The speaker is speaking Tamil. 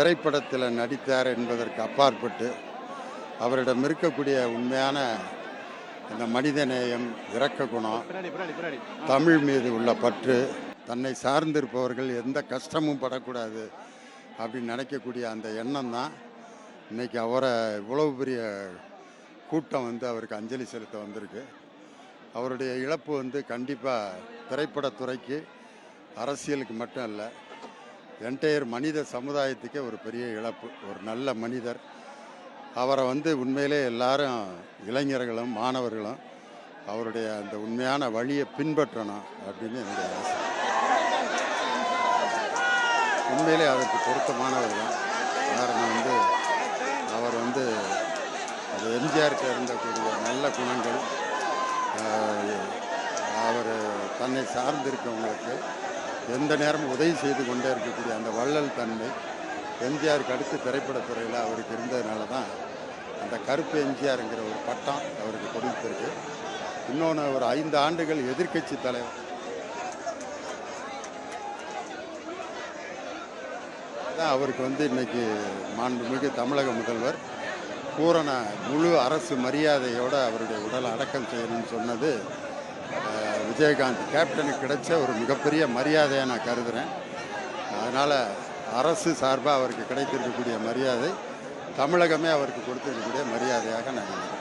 திரைப்படத்தில் நடித்தார் என்பதற்கு அப்பாற்பட்டு அவரிடம் இருக்கக்கூடிய உண்மையான இந்த மனிதநேயம் இரக்க குணம் தமிழ் மீது உள்ள பற்று தன்னை சார்ந்திருப்பவர்கள் எந்த கஷ்டமும் படக்கூடாது அப்படின்னு நினைக்கக்கூடிய அந்த எண்ணம் தான். இன்னைக்கு அவரை இவ்வளவு பெரிய கூட்டம் வந்து அவருக்கு அஞ்சலி செலுத்த வந்திருக்கு. அவருடைய இழப்பு வந்து கண்டிப்பாக திரைப்படத்துறைக்கு அரசியலுக்கு மட்டும் இல்லை என்டையர் மனித சமுதாயத்துக்கே ஒரு பெரிய இழப்பு. ஒரு நல்ல மனிதர். அவரை வந்து உண்மையிலே எல்லாரும் இளைஞர்களும் மாணவர்களும் அவருடைய அந்த உண்மையான வழியை பின்பற்றணும் அப்படின்னு என்னுடைய ஆசை. உண்மையிலே அதற்கு பொருத்தமானவர் தான் காரணம் வந்து அவர் வந்து அது எம்ஜிஆருக்கு இருந்தக்கூடிய நல்ல குணங்கள். அவர் தன்னை சார்ந்திருக்கவங்களுக்கு எந்த நேரமும் உதவி செய்து கொண்டே இருக்கக்கூடிய அந்த வள்ளல் தன்மை எம்ஜிஆருக்கு அடுத்து திரைப்படத்துறையில் அவருக்கு இருந்ததுனால தான் அந்த கருப்பு எம்ஜிஆருங்கிற ஒரு பட்டம் அவருக்கு கொடுத்திருக்கு. இன்னொன்று ஒரு ஐந்து ஆண்டுகள் எதிர்க்கட்சி தலைவர். தான் அவருக்கு வந்து இன்றைக்கி மாண்புமிகு தமிழக முதல்வர் பூரண முழு அரசு மரியாதையோடு அவருடைய உடல் அடக்கம் செய்யணும்னு சொன்னது விஜயகாந்த் கேப்டனுக்கு கிடைச்ச ஒரு மிகப்பெரிய மரியாதையை நான் கருதுகிறேன் அதனால் அரசு சார்பாக அவருக்கு கிடைத்திருக்கக்கூடிய மரியாதை தமிழகமே அவருக்கு கொடுத்திருக்கக்கூடிய மரியாதையாக நான் நினைக்கிறேன்.